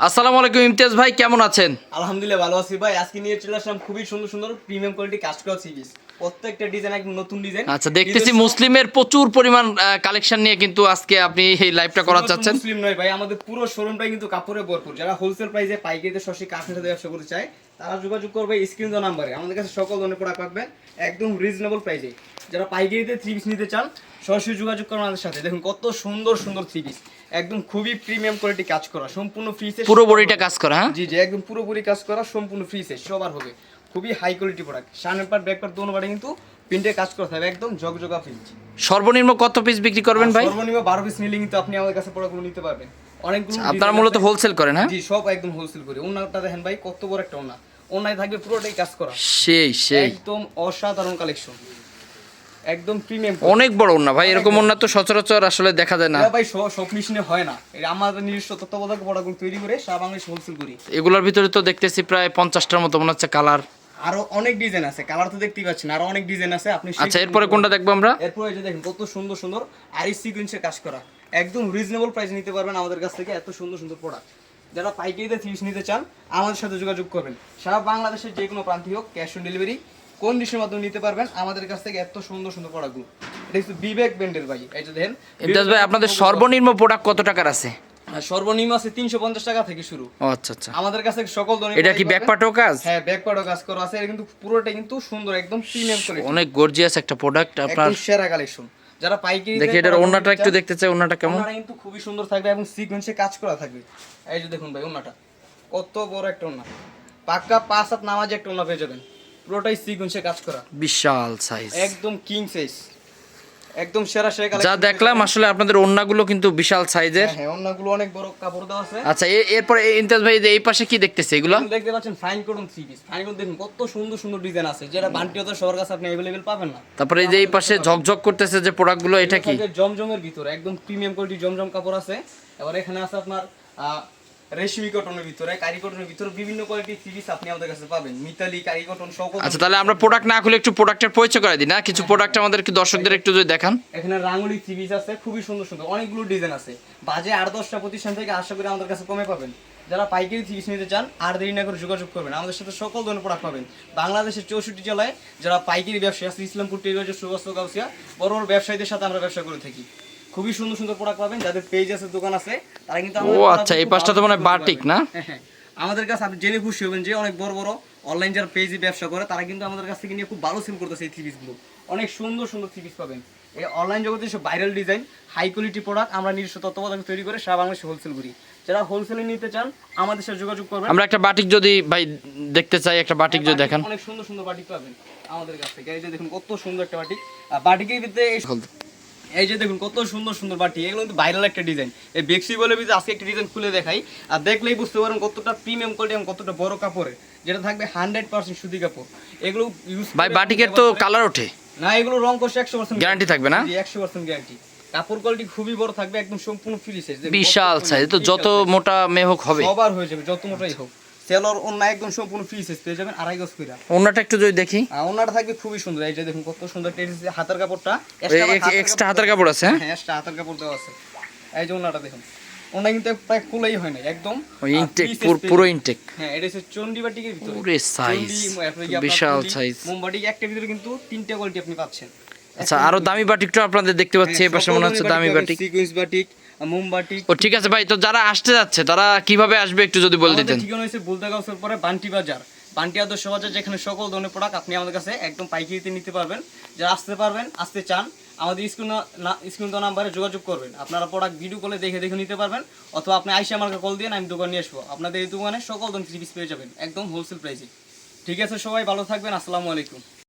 আসসালামু আলাইকুম, ইমতিয়াজ ভাই, কেমন আছেন? আলহামদুলিল্লাহ ভালো আছি ভাই। আজকে নিয়ে চলে আসলাম খুবই সুন্দর সুন্দর প্রিমিয়াম কোয়ালিটি কাজ করা সিরিজ প্রত্যেকটা ডিজাইন একদম নতুন ডিজাইন আচ্ছা দেখতেছি মুসলিমের প্রচুর পরিমাণ কালেকশন নিয়ে কিন্তু আজকে আপনি এই লাইভটা করা চাচ্ছেন। মুসলিম নয় ভাই আমাদের পুরো শোরুমটাই কিন্তু কাপড়ে ভরপুর। যারা হোলসেল প্রাইসে পাইকারিতে সরাসরি কাঠের সাথে ব্যবসা করতে চায় তারা যোগাযোগ করবে স্ক্রিন দেওয়া নাম্বারে আমাদের কাছে সকল ধরনের প্রোডাক্ট পাবেন একদম রিজনেবল প্রাইসে যারা পাইকারিতে থ্রি পিস নিতে চান সরাসরি যোগাযোগ করুন আমাদের সাথে। দেখুন কত সুন্দর সুন্দর থ্রি পিস একদম খুবই প্রিমিয়াম কোয়ালিটি কাজ করা। সম্পূর্ণ ফ্রিসে পুরো বডিটা কাজ করা হ্যাঁ? জি জি একদম পুরোপুরি কাজ করা সম্পূর্ণ ফ্রি সাইজ সবার হবে। খুবই হাই কোয়ালিটি প্রোডাক্ট সামনের পার্ট ব্যাক পার্ট দোনো পার্টে কিন্তু প্রিন্টে কাজ করতে হবে একদম জগজগা প্রিন্ট সর্বনিম্ন কত পিস বিক্রি করবেন ভাই? সর্বনিম্ন বারো পিস নিলে কিন্তু আপনি আমাদের কাছে প্রোডাক্টগুলো নিতে পারবেন। অনেকগুলো আপনারা মূলত হোলসেল করেন হ্যাঁ? জি সব একদম হোলসেল করে। ওনারটা দেখেন ভাই কত বড় একটা ওনা। ওনায় থাকবে পুরোটাই কাজ করা। সেই সেই। একদম অসাধারণ কালেকশন একদম প্রিমিয়াম অনেক বড় ওন্না ভাই এরকম ওন্না তো সচরাচর আসলে দেখা যায় না। ভাই সব মেশিনে হয় না। এটা আমাদের নিজস্ব তত্ত্বাবধায়ক প্রোডাক্টগুলো তৈরি করে সারা বাংলাদেশ হোলসেল করি। এগুলোর ভিতরে তো দেখতেছি প্রায় পঞ্চাশটার মতো মনে হচ্ছে কালার আরও অনেক ডিজাইন আছে কালার তো দেখতেই পাচ্ছেন আরও অনেক ডিজাইন আছে আপনি আচ্ছা এরপরে কোনটা দেখব আমরা? এরপর যে দেখেন কত সুন্দর সুন্দর আরি সিকুয়েন্সের কাজ করা। একদম রিজনেবল প্রাইস নিতে পারবেন আমাদের কাছ থেকে এত সুন্দর সুন্দর প্রোডাক্ট যারা পাইকারিতে থ্রিস নিতে চান আমাদের সাথে যোগাযোগ করবেন। সারা বাংলাদেশের যে কোনো প্রান্তি হোক ক্যাশ অন ডেলিভারি কোন ডিশের মাধ্যমে নিতে পারবেন আমাদের কাছ থেকে এত সুন্দর সুন্দর প্রোডাক্টগুলো এটা হচ্ছে বিবেক ব্র্যান্ডের ভাই এই যে দেখেন। ইমতিয়াজ ভাই আপনাদের সর্বনিম্ন প্রোডাক্ট কত টাকার আছে? সর্বনিম্ন আছে তিনশো পঞ্চাশ টাকা থেকে শুরু। আচ্ছা আচ্ছা। আমাদের কাছে সকল ধরনের এটা কি product ব্যাক পাবেন। পার্টও কাজ? হ্যাঁ ব্যাক পার্টও কাজ করা আছে। এটা কিন্তু পুরোটা কিন্তু সুন্দর একদম প্রিমিয়াম কোয়ালিটি অনেক গর্জিয়াস একটা প্রোডাক্ট আপনার একদম সেরা কালেকশন যারা পাইকারি দেখি এটার ওন্নাটা একটু দেখতে চাই ওন্নাটা কেমন? ওনাটা কিন্তু খুবই সুন্দর থাকবে এবং সিকোয়েন্সে কাজ করা থাকবে। এই যে দেখুন ভাই ওনাটা কত বড় একটা ওনা পাক্কা পাঁচ হাত নামাজে একটা ওনা পেয়ে যাবেন। পুরোটাই সিকোয়েন্সে কাজ করা। বিশাল সাইজ একদম কিং সাইজ একদম সেরা সেরা যা দেখলাম আসলে আপনাদের ওন্নাগুলো কিন্তু বিশাল সাইজের। হ্যাঁ ওনাগুলো অনেক বড় কাপড় দেওয়া আছে। আচ্ছা এরপরে এই ইমতিয়াজ ভাই এই পাশে কি দেখতেছে এগুলো? দেখতে পাচ্ছেন ফাইন করুন থ্রি পিস ফাইন করুন দেখুন কত সুন্দর সুন্দর ডিজাইন আছে। যেটা বান্টি হতো সবার কাছে আপনি অ্যাভেলেবেল পাবেন না। তারপরে এই যে এই পাশে ঝকঝক করতেছে যে প্রোডাক্টগুলো এটা কি? জমজমের ভিতরে একদম প্রিমিয়াম কোয়ালিটি জমজম কাপড় আছে। এবার এখানে আছে আপনার রেশমি কটনের ভিতরে কারি কটনের ভিতরে বিভিন্ন কোয়ালিটির সিরিজ আপনি আমাদের কাছে পাবেন। মিতালি কারি কটন সকল আচ্ছা তাহলে আমরা প্রোডাক্ট না খুলে একটু প্রোডাক্টের পরিচয় করে দিই না? কিছু প্রোডাক্ট আমাদের কি দর্শকদের একটু যদি দেখান। এখানে রাঙ্গুলি সিরিজ আছে খুবই সুন্দর সুন্দর অনেকগুলো ডিজাইন আছে। বাজে আট দশটা প্রতিষ্ঠান থেকে আশা করি আমাদের কাছে কমে পাবেন। যারা পাইকারি সিরিজ নিতে চান আর দেরি না করে যোগাযোগ করবেন। আমাদের সাথে সকল ধরনের প্রোডাক্ট পাবেন। বাংলাদেশের চৌষট্টি জেলায় যারা পাইকারি ব্যবসায়ী আছে ইসলামপুর টেরিবাজ সুবাস্ত গাউসিয়া বড় বড় ব্যবসায়ীদের সাথে আমরা ব্যবসা করে থাকি। খুবই সুন্দর সুন্দর প্রোডাক্ট পাবেন যাদের পেজ আছে দোকান আছে তারা কিন্তু ও আচ্ছা এই পাশটা তো মনে বাটিক না? হ্যাঁ, হ্যাঁ। আমাদের কাছে আপনি জেনে খুশি হবেন যে অনেক বড় বড় অনলাইন যারা পেজে ব্যবসা করে তারা কিন্তু আমাদের কাছ থেকে নিয়ে খুব ভালো সেল করতেছে এই থ্রি গুলো। অনেক সুন্দর সুন্দর থ্রি পাবেন। এই অনলাইন জগতে সব viral design high quality product আমরা নিজস্ব তত্ত্বাবধান তৈরি করে সারা বাংলাদেশে হোলসেল করি। যারা হোলসেলে নিতে চান আমাদের সাথে যোগাযোগ করবেন। আমরা একটা বাটিক যদি ভাই দেখতে চাই একটা বাটিক যদি দেখান। অনেক সুন্দর সুন্দর বাটিক পাবেন আমাদের কাছ থেকে। এই যে দেখুন কত সুন্দর একটা বাটিক। আর বাটিকের ভিতরে এই যে দেখুন কত সুন্দর সুন্দর বাটি এগুলো কিন্তু ভাইরাল একটা ডিজাইন এই বেক্সি বলে ভিতরে আজকে একটা ডিজাইন খুলে দেখাই। আর দেখলেই বুঝতে পারেন কতটা প্রিমিয়াম কোয়ালিটি এবং কতটা বড় কাপড়ের যেটা থাকবে হান্ড্রেড পার্সেন্ট সুতি কাপড়। এগুলো ইউজ ভাই বাটিকের তো কালার ওঠে। না এগুলো রং করছে একশো পার্সেন্ট গ্যারান্টি থাকবে না? একশো পার্সেন্ট গ্যারান্টি কাপড় কোয়ালিটি খুবই বড় থাকবে একদম সম্পূর্ণ ফ্রি সাইজ বিশাল সাইজ তো যত মোটা মেয়ে হোক হবে। সবার হয়ে যাবে যত মোটাই হোক। সেলর অন্য একদম সম্পূর্ণ ফ্রি সাইজ পেয়ে যাবেন আড়াই গজ কইরা। ওন্নাটা একটু যদি দেখি। ওনাটা থাকবে খুবই সুন্দর এই যে দেখুন কত সুন্দর হাতের কাপড়টা এক্সট্রা হাতের কাপড় আছে হ্যাঁ? হ্যাঁ এক্সট্রা হাতের কাপড় দেওয়া আছে। এই যে ওনাটা দেখুন ওনা কিন্তু প্রায় খুলেই হয় না একদম ইনটেক পুরো। ইনটেক হ্যাঁ এটা হচ্ছে চন্ডিবাটিকের ভিতরে। গিয়ে আপনার বিশাল size। একটা ভিতরে কিন্তু তিনটা কোয়ালিটি আপনি পাচ্ছেন। আচ্ছা আরও দামি বাটিক বাটিকটা আপনাদের দেখতে পাচ্ছি হ্যাঁ, এই পাশে মনে হচ্ছে দামি বাটিক। সিকোয়েন্স বাটিক মোমবাটিক ও ঠিক আছে ভাই তো যারা আসতে যাচ্ছে তারা কীভাবে আসবে একটু যদি বলে দিতেন? আমাদের ঠিকানা হয়েছে বুলদাগাঁওসের পরে বান্টি বাজার। বান্টি আদর্শ বাজার যেখানে সকল ধরনের প্রোডাক্ট আপনি আমাদের কাছে একদম পাইকারিতে নিতে পারবেন। যারা আসতে পারবেন আসতে চান আমাদের স্ক্রিন স্ক্রিন তো নাম্বারে যোগাযোগ করবেন। আপনারা প্রোডাক্ট ভিডিও কলে দেখে দেখে নিতে পারবেন অথবা আপনি আইসে আমাকে কল দিয়ে আমি দোকান নিয়ে আসব। আপনাদের এই দোকানে সকল ধরনের থ্রি পিস পেয়ে যাবেন একদম হোলসেল প্রাইসে ঠিক আছে সবাই ভালো থাকবেন আসসালামু আলাইকুম।